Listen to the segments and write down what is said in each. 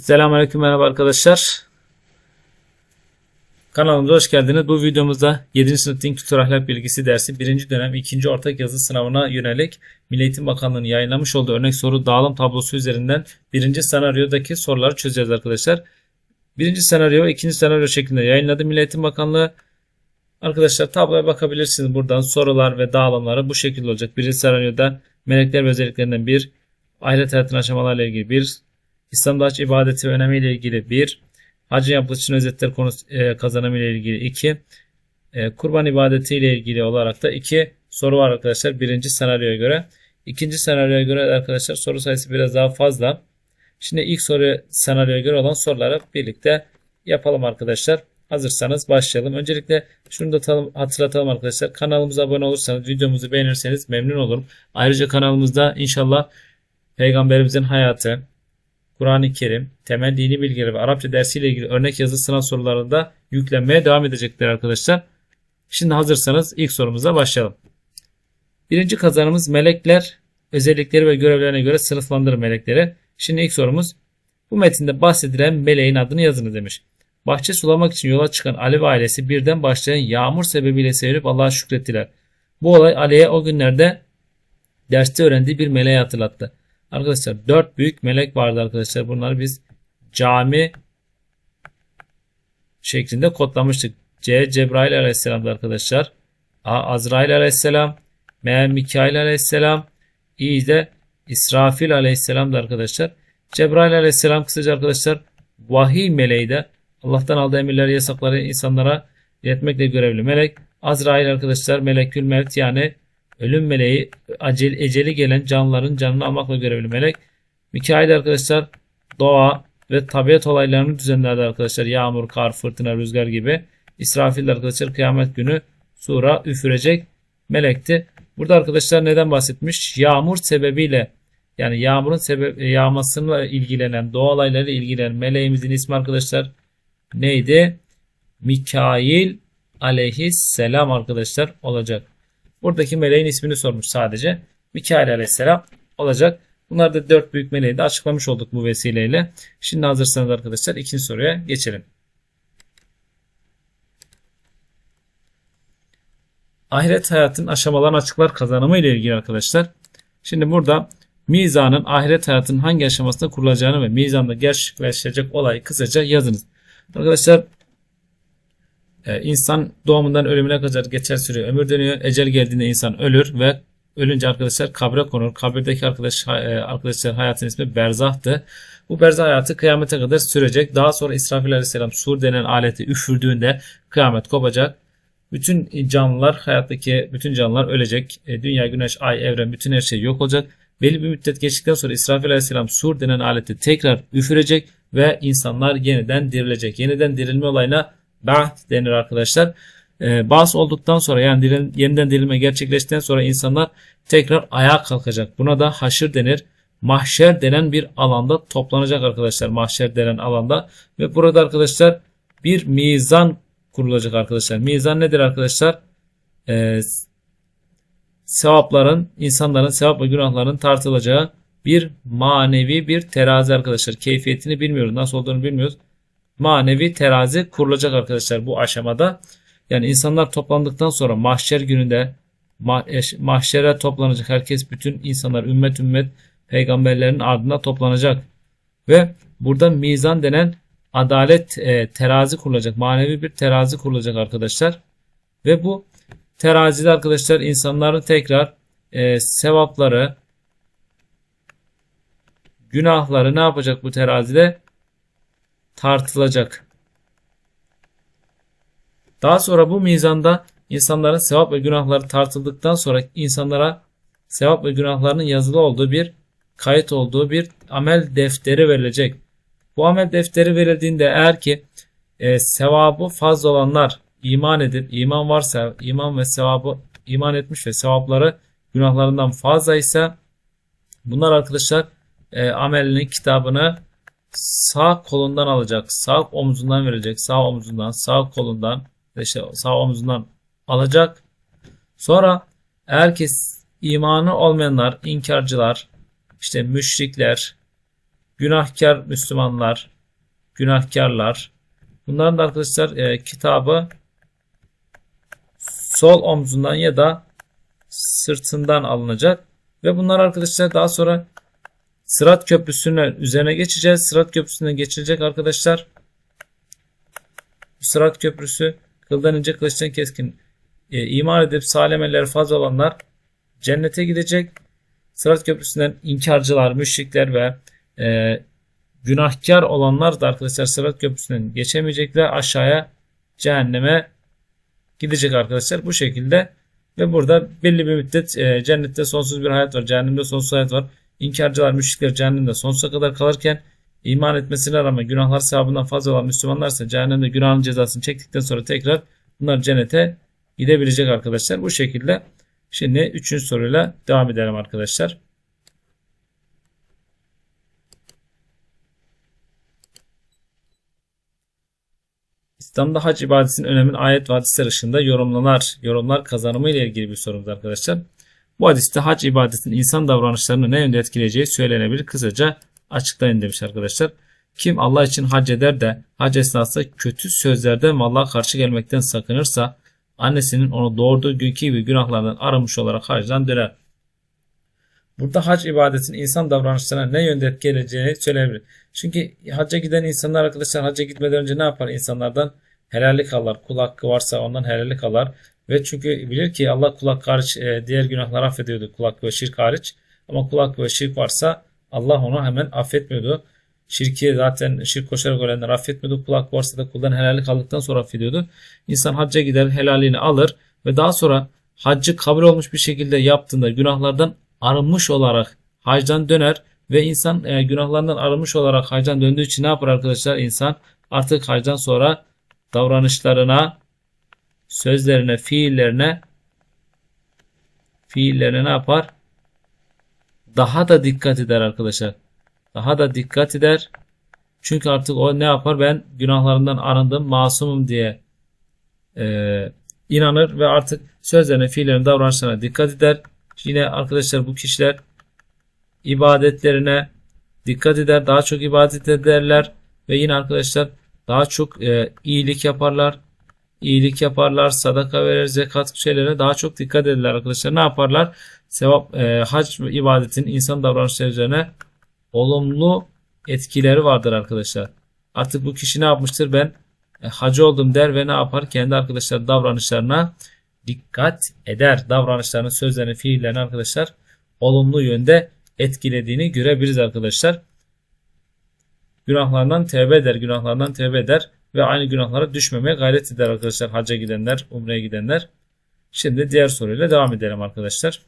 Selamünaleyküm merhaba arkadaşlar. Kanalımıza hoş geldiniz. Bu videomuzda 7. sınıf din kültür ahlak bilgisi dersi 1. dönem 2. ortak yazı sınavına yönelik Milli Eğitim Bakanlığı'nın yayınlamış olduğu örnek soru dağılım tablosu üzerinden 1. senaryodaki soruları çözeceğiz arkadaşlar. 1. senaryo 2. senaryo şeklinde yayınladı Milli Eğitim Bakanlığı. Arkadaşlar tabloya bakabilirsiniz buradan sorular ve dağılımları bu şekilde olacak. Birinci senaryoda melekler ve özelliklerinden bir, ahiret hayatının aşamalarıyla ilgili bir, İslam'da hac ibadeti ve önemiyle ilgili bir, hacın yapılış için özetler konusu e, kazanımı ile ilgili iki, e, kurban ibadeti ile ilgili olarak da iki soru var arkadaşlar birinci senaryoya göre. İkinci senaryoya göre arkadaşlar soru sayısı biraz daha fazla. Şimdi ilk soru senaryoya göre olan soruları birlikte yapalım arkadaşlar. Hazırsanız başlayalım. Öncelikle şunu da hatırlatalım arkadaşlar. Kanalımıza abone olursanız, videomuzu beğenirseniz memnun olurum. Ayrıca kanalımızda inşallah Peygamberimizin hayatı, Kur'an-ı Kerim, temel dini bilgileri ve Arapça dersiyle ilgili örnek yazı sınav soruları da yüklenmeye devam edecekler arkadaşlar. Şimdi hazırsanız ilk sorumuza başlayalım. Birinci kazanımız melekler özellikleri ve görevlerine göre sınıflandırır melekleri. Şimdi ilk sorumuz bu metinde bahsedilen meleğin adını yazınız demiş. Bahçe sulamak için yola çıkan Ali ve ailesi birden başlayan yağmur sebebiyle sevinip Allah'a şükrettiler. Bu olay Ali'ye o günlerde derste öğrendiği bir meleği hatırlattı. Arkadaşlar dört büyük melek vardı arkadaşlar. Bunları biz cami şeklinde kodlamıştık. C. Cebrail aleyhisselam'dı arkadaşlar. A. Azrail aleyhisselam. M. Mikail aleyhisselam. İ de İsrafil aleyhisselam'dı arkadaşlar. Cebrail aleyhisselam kısaca arkadaşlar vahiy meleği de Allah'tan aldığı emirleri yasakları insanlara iletmekle görevli melek. Azrail arkadaşlar melekül mevt yani ölüm meleği acel, eceli gelen canlıların canını almakla görevli melek. Mikail arkadaşlar doğa ve tabiat olaylarını düzenlerdi arkadaşlar. Yağmur, kar, fırtına, rüzgar gibi. İsrafil arkadaşlar kıyamet günü sura üfürecek melekti. Burada arkadaşlar neden bahsetmiş? Yağmur sebebiyle yani yağmurun sebep yağmasıyla ilgilenen, doğa olaylarıyla ilgilenen meleğimizin ismi arkadaşlar neydi? Mikail aleyhisselam arkadaşlar olacak. Buradaki meleğin ismini sormuş sadece. Mikail aleyhisselam olacak. Bunlar da dört büyük meleği de açıklamış olduk bu vesileyle. Şimdi hazırsanız arkadaşlar ikinci soruya geçelim. Ahiret hayatın aşamalarını açıklar kazanımı ile ilgili arkadaşlar. Şimdi burada mizanın ahiret hayatının hangi aşamasında kurulacağını ve mizanda gerçekleşecek olayı kısaca yazınız. Arkadaşlar ee, insan doğumundan ölümüne kadar geçer süre ömür dönüyor. Ecel geldiğinde insan ölür ve ölünce arkadaşlar kabre konur. Kabirdeki arkadaş, e, arkadaşlar hayatın ismi Berzah'tı. Bu berzah hayatı kıyamete kadar sürecek. Daha sonra İsrafil aleyhisselam sur denen aleti üfürdüğünde kıyamet kopacak. Bütün canlılar hayattaki bütün canlılar ölecek. E, Dünya, güneş, ay, evren bütün her şey yok olacak. Belli bir müddet geçtikten sonra İsrafil aleyhisselam sur denen aleti tekrar üfürecek ve insanlar yeniden dirilecek. Yeniden dirilme olayına Ba'th denir arkadaşlar. E, Bas olduktan sonra yani diril, yeniden dirilme gerçekleştikten sonra insanlar tekrar ayağa kalkacak. Buna da haşır denir. Mahşer denen bir alanda toplanacak arkadaşlar. Mahşer denen alanda. Ve burada arkadaşlar bir mizan kurulacak arkadaşlar. Mizan nedir arkadaşlar? E, sevapların, insanların sevap ve günahların tartılacağı bir manevi bir terazi arkadaşlar. Keyfiyetini bilmiyoruz. Nasıl olduğunu bilmiyoruz manevi terazi kurulacak arkadaşlar bu aşamada. Yani insanlar toplandıktan sonra mahşer gününde mahşere toplanacak herkes bütün insanlar ümmet ümmet peygamberlerin ardına toplanacak. Ve burada mizan denen adalet e, terazi kurulacak. Manevi bir terazi kurulacak arkadaşlar. Ve bu terazide arkadaşlar insanların tekrar e, sevapları günahları ne yapacak bu terazide? Tartılacak. Daha sonra bu mizanda insanların sevap ve günahları tartıldıktan sonra insanlara sevap ve günahlarının yazılı olduğu bir kayıt olduğu bir amel defteri verilecek. Bu amel defteri verildiğinde eğer ki e, sevabı fazla olanlar iman edip iman varsa iman ve sevabı iman etmiş ve sevapları günahlarından fazla ise bunlar arkadaşlar e, amelinin kitabını sağ kolundan alacak. Sağ omuzundan verecek. Sağ omuzundan, sağ kolundan işte sağ omuzundan alacak. Sonra eğer ki imanı olmayanlar, inkarcılar, işte müşrikler, günahkar Müslümanlar, günahkarlar. Bunların da arkadaşlar e, kitabı sol omzundan ya da sırtından alınacak. Ve bunlar arkadaşlar daha sonra Sırat Köprüsü'nün üzerine geçeceğiz. Sırat Köprüsü'nden geçilecek arkadaşlar. Sırat Köprüsü kıldan ince kılıçtan keskin e, iman edip salemeleri fazla olanlar cennete gidecek. Sırat Köprüsü'nden inkarcılar, müşrikler ve e, günahkar olanlar da arkadaşlar Sırat Köprüsü'nden geçemeyecekler. Aşağıya cehenneme gidecek arkadaşlar. Bu şekilde ve burada belli bir müddet e, cennette sonsuz bir hayat var. Cehennemde sonsuz hayat var. İnkarcılar, müşrikler cehennemde sonsuza kadar kalırken iman etmesine rağmen günahlar sevabından fazla olan Müslümanlar ise cehennemde günahın cezasını çektikten sonra tekrar bunlar cennete gidebilecek arkadaşlar. Bu şekilde şimdi üçüncü soruyla devam edelim arkadaşlar. İslam'da hac ibadetinin öneminin ayet ve hadisler ışığında yorumlanar, yorumlar kazanımı ile ilgili bir sorumuz arkadaşlar. Bu hadiste hac ibadetinin insan davranışlarını ne yönde etkileyeceği söylenebilir. Kısaca açıklayın demiş arkadaşlar. Kim Allah için hac eder de hac esnasında kötü sözlerden ve Allah'a karşı gelmekten sakınırsa annesinin onu doğurduğu günkü gibi günahlardan arınmış olarak hacdan döner. Burada hac ibadetinin insan davranışlarına ne yönde etkileyeceğini söyleyebilir. Çünkü hacca giden insanlar arkadaşlar hacca gitmeden önce ne yapar insanlardan? Helallik alır. Kul hakkı varsa ondan helallik alır. Ve çünkü bilir ki Allah kul hakkı hariç e, diğer günahları affediyordu. Kul hakkı ve şirk hariç. Ama kul hakkı ve şirk varsa Allah onu hemen affetmiyordu. Şirki zaten şirk koşarak ölenler affetmiyordu. Kul hakkı varsa da kuldan helallik aldıktan sonra affediyordu. İnsan hacca gider helalliğini alır ve daha sonra haccı kabul olmuş bir şekilde yaptığında günahlardan arınmış olarak hacdan döner ve insan e, günahlarından arınmış olarak hacdan döndüğü için ne yapar arkadaşlar? İnsan artık hacdan sonra davranışlarına, sözlerine, fiillerine fiillerine ne yapar? Daha da dikkat eder arkadaşlar. Daha da dikkat eder. Çünkü artık o ne yapar? Ben günahlarından arındım, masumum diye e, inanır ve artık sözlerine, fiillerine, davranışlarına dikkat eder. Yine arkadaşlar bu kişiler ibadetlerine dikkat eder. Daha çok ibadet ederler. Ve yine arkadaşlar daha çok e, iyilik yaparlar. İyilik yaparlar. Sadaka verir. Zekat şeylere daha çok dikkat ederler arkadaşlar. Ne yaparlar? Sevap e, hac ibadetin insan davranışları üzerine olumlu etkileri vardır arkadaşlar. Artık bu kişi ne yapmıştır? Ben e, hacı oldum der ve ne yapar? Kendi arkadaşlar davranışlarına dikkat eder. Davranışlarını, sözlerini, fiillerini arkadaşlar olumlu yönde etkilediğini görebiliriz arkadaşlar. Günahlardan tevbe eder, günahlardan tevbe eder ve aynı günahlara düşmemeye gayret eder arkadaşlar. Hacca gidenler, umreye gidenler. Şimdi diğer soruyla devam edelim arkadaşlar.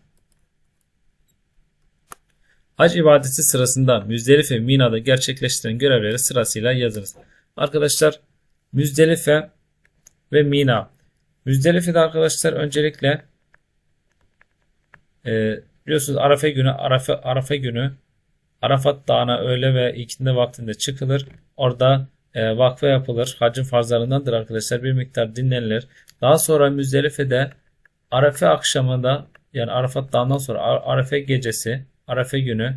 Hac ibadeti sırasında Müzdelife Mina'da gerçekleştirilen görevleri sırasıyla yazınız. Arkadaşlar Müzdelife ve Mina. Müzdelife'de arkadaşlar öncelikle e, biliyorsunuz Arafa günü Arafa, Arafa günü Arafat Dağı'na öğle ve ikindi vaktinde çıkılır. Orada e, vakfe yapılır. Hacın farzlarındandır arkadaşlar. Bir miktar dinlenilir. Daha sonra Müzdelife'de Arafa akşamında yani Arafat Dağı'ndan sonra Arafa gecesi Arafa günü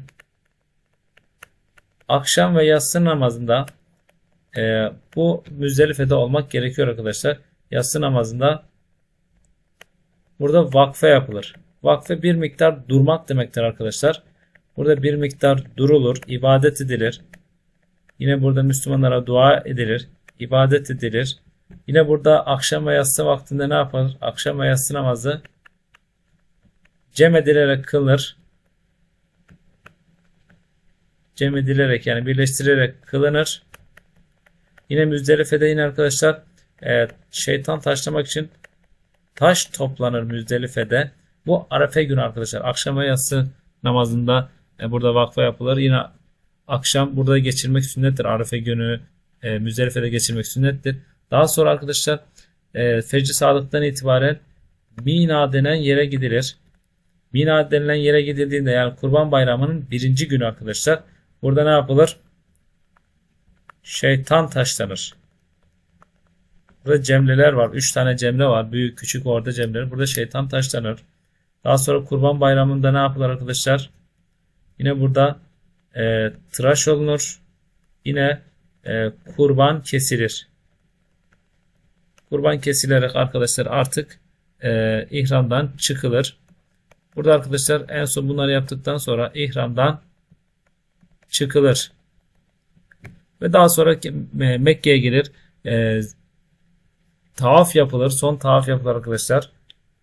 akşam ve yatsı namazında e, bu Müzdelife'de olmak gerekiyor arkadaşlar. Yatsı namazında burada vakfe yapılır. Vakfe bir miktar durmak demektir arkadaşlar. Burada bir miktar durulur, ibadet edilir. Yine burada Müslümanlara dua edilir, ibadet edilir. Yine burada akşam ve yatsı vaktinde ne yapılır? Akşam ve yatsı namazı cem edilerek kılınır. Cem edilerek yani birleştirerek kılınır. Yine Müzdelife'de yine arkadaşlar e, şeytan taşlamak için taş toplanır Müzdelife'de. Bu Arefe günü arkadaşlar. Akşam ve yatsı namazında e, burada vakfa yapılır. Yine akşam burada geçirmek sünnettir. Arefe günü e, Müzdelife'de geçirmek sünnettir. Daha sonra arkadaşlar e, fecri sağlıktan itibaren Mina denen yere gidilir. Mina denilen yere gidildiğinde yani Kurban Bayramı'nın birinci günü arkadaşlar. Burada ne yapılır? Şeytan taşlanır. Burada cemleler var. Üç tane cemle var. Büyük küçük orada cemleler. Burada şeytan taşlanır. Daha sonra kurban bayramında ne yapılır arkadaşlar? Yine burada e, tıraş olunur. Yine e, kurban kesilir. Kurban kesilerek arkadaşlar artık e, ihramdan çıkılır. Burada arkadaşlar en son bunları yaptıktan sonra ihramdan çıkılır. Ve daha sonra Mekke'ye gelir. E, tavaf yapılır. Son tavaf yapılır arkadaşlar.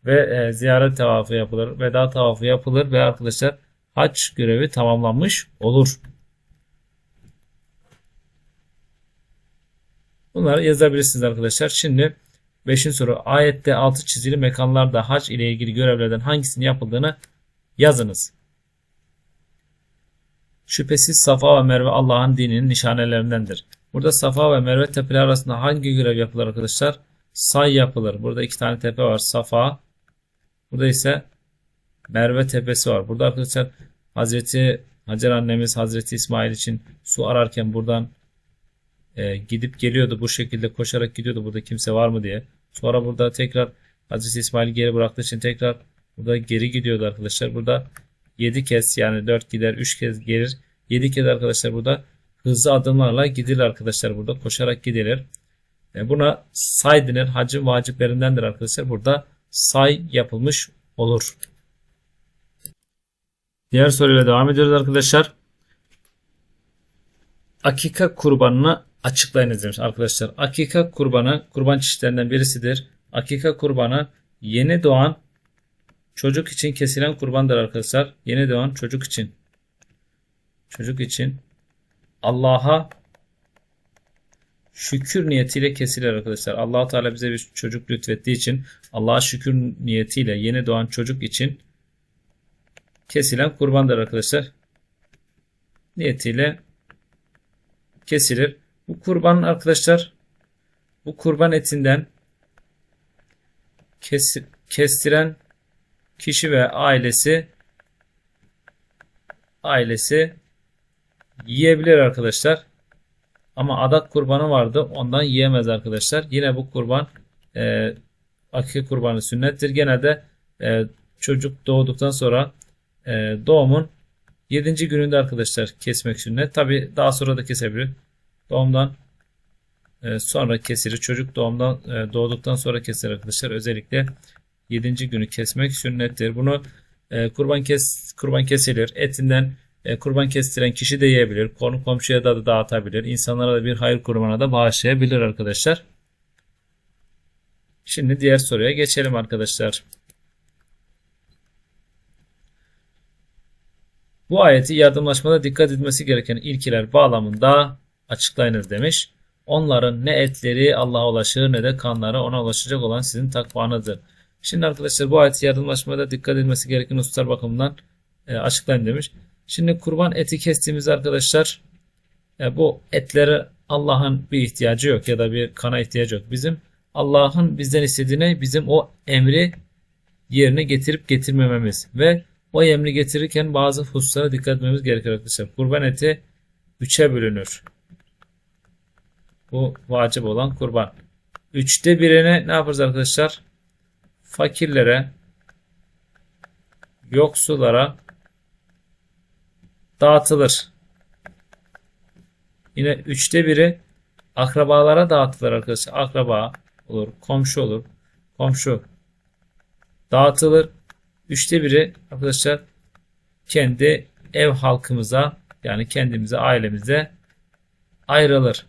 Ve e, ziyaret tavafı yapılır. Veda tavafı yapılır ve arkadaşlar hac görevi tamamlanmış olur. Bunları yazabilirsiniz arkadaşlar. Şimdi 5. soru. Ayette altı çizili mekanlarda hac ile ilgili görevlerden hangisinin yapıldığını yazınız. Şüphesiz Safa ve Merve Allah'ın dininin nişanelerindendir. Burada Safa ve Merve tepeleri arasında hangi görev yapılır arkadaşlar? Say yapılır. Burada iki tane tepe var. Safa. Burada ise Merve tepesi var. Burada arkadaşlar Hazreti Hacer annemiz Hazreti İsmail için su ararken buradan e, gidip geliyordu. Bu şekilde koşarak gidiyordu. Burada kimse var mı diye. Sonra burada tekrar Hazreti İsmail geri bıraktığı için tekrar burada geri gidiyordu arkadaşlar. Burada 7 kez yani 4 gider 3 kez gelir. 7 kez arkadaşlar burada hızlı adımlarla gidilir arkadaşlar burada koşarak gidilir. E, buna say denir. Hacın vaciplerindendir arkadaşlar. Burada say yapılmış olur. Diğer soruyla devam ediyoruz arkadaşlar. Akika kurbanını açıklayınız demiş arkadaşlar. Akika kurbanı kurban çeşitlerinden birisidir. Akika kurbanı yeni doğan çocuk için kesilen kurbandır arkadaşlar. Yeni doğan çocuk için. Çocuk için Allah'a şükür niyetiyle kesilir arkadaşlar. allah Teala bize bir çocuk lütfettiği için Allah'a şükür niyetiyle yeni doğan çocuk için kesilen kurbandır arkadaşlar. Niyetiyle kesilir. Bu kurban arkadaşlar bu kurban etinden kes, kestiren kişi ve ailesi ailesi yiyebilir arkadaşlar. Ama adak kurbanı vardı. Ondan yiyemez arkadaşlar. Yine bu kurban e, akike kurbanı sünnettir. Genelde e, çocuk doğduktan sonra doğumun 7. gününde arkadaşlar kesmek sünnet. Tabi daha sonra da kesebilir. Doğumdan e, sonra kesilir. Çocuk doğumdan e, doğduktan sonra kesilir arkadaşlar. Özellikle 7. günü kesmek sünnettir. Bunu e, kurban kes kurban kesilir. Etinden kurban kestiren kişi de yiyebilir. Konu komşuya da, da dağıtabilir. İnsanlara da bir hayır kurbanına da bağışlayabilir arkadaşlar. Şimdi diğer soruya geçelim arkadaşlar. Bu ayeti yardımlaşmada dikkat edilmesi gereken ilkeler bağlamında açıklayınız demiş. Onların ne etleri Allah'a ulaşır ne de kanları ona ulaşacak olan sizin takvanıdır. Şimdi arkadaşlar bu ayeti yardımlaşmada dikkat edilmesi gereken hususlar bakımından e, açıklayın demiş. Şimdi kurban eti kestiğimiz arkadaşlar e, bu etleri Allah'ın bir ihtiyacı yok ya da bir kana ihtiyacı yok. Bizim Allah'ın bizden istediğine bizim o emri yerine getirip getirmememiz ve o emri getirirken bazı hususlara dikkat etmemiz gerekir arkadaşlar. Kurban eti üçe bölünür. Bu vacip olan kurban. Üçte birine ne yaparız arkadaşlar? Fakirlere, yoksullara dağıtılır. Yine üçte biri akrabalara dağıtılır arkadaşlar. Akraba olur, komşu olur. Komşu dağıtılır. Üçte biri arkadaşlar kendi ev halkımıza yani kendimize, ailemize ayrılır.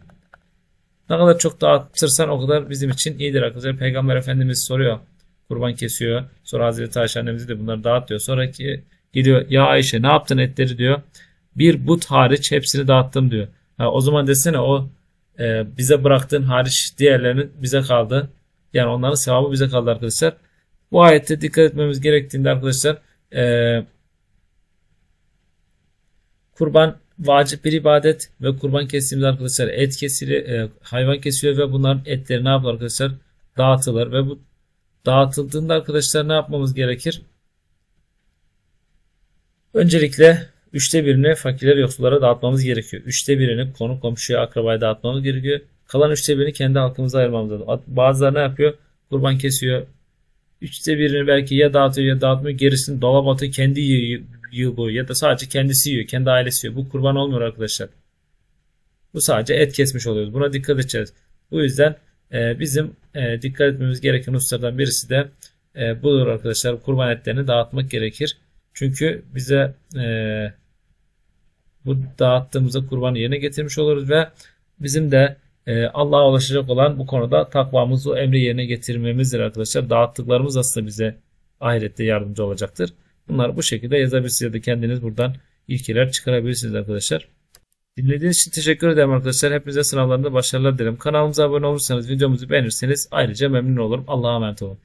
Ne kadar çok dağıtırsan o kadar bizim için iyidir arkadaşlar. Peygamber Efendimiz soruyor. Kurban kesiyor. Sonra Hazreti Ayşe annemize de bunları dağıt diyor. Sonraki gidiyor ya Ayşe ne yaptın etleri diyor. Bir but hariç hepsini dağıttım diyor. Ha, o zaman desene o e, bize bıraktığın hariç diğerlerinin bize kaldı. Yani onların sevabı bize kaldı arkadaşlar. Bu ayette dikkat etmemiz gerektiğinde arkadaşlar e, kurban vacip bir ibadet ve kurban kestiğimiz arkadaşlar et kesili e, hayvan kesiyor ve bunların etleri ne yapar arkadaşlar dağıtılır ve bu dağıtıldığında arkadaşlar ne yapmamız gerekir? Öncelikle üçte birini fakirler yoksullara dağıtmamız gerekiyor. Üçte birini konu komşuya akrabaya dağıtmamız gerekiyor. Kalan üçte birini kendi halkımıza ayırmamız lazım. Bazıları ne yapıyor? Kurban kesiyor. Üçte birini belki ya dağıtıyor ya dağıtmıyor. Gerisini dolap atıyor. Kendi yiyor, boyu ya da sadece kendisi yiyor, kendi ailesi yiyor. Bu kurban olmuyor arkadaşlar. Bu sadece et kesmiş oluyoruz. Buna dikkat edeceğiz. Bu yüzden e, bizim e, dikkat etmemiz gereken hususlardan birisi de e, budur arkadaşlar. Kurban etlerini dağıtmak gerekir. Çünkü bize e, bu dağıttığımızda kurbanı yerine getirmiş oluruz ve bizim de Allah'a ulaşacak olan bu konuda takvamızı o emri yerine getirmemizdir arkadaşlar. Dağıttıklarımız aslında bize ahirette yardımcı olacaktır. Bunları bu şekilde yazabilirsiniz ya da kendiniz buradan ilkeler çıkarabilirsiniz arkadaşlar. Dinlediğiniz için teşekkür ederim arkadaşlar. Hepinize sınavlarında başarılar dilerim. Kanalımıza abone olursanız, videomuzu beğenirseniz ayrıca memnun olurum. Allah'a emanet olun.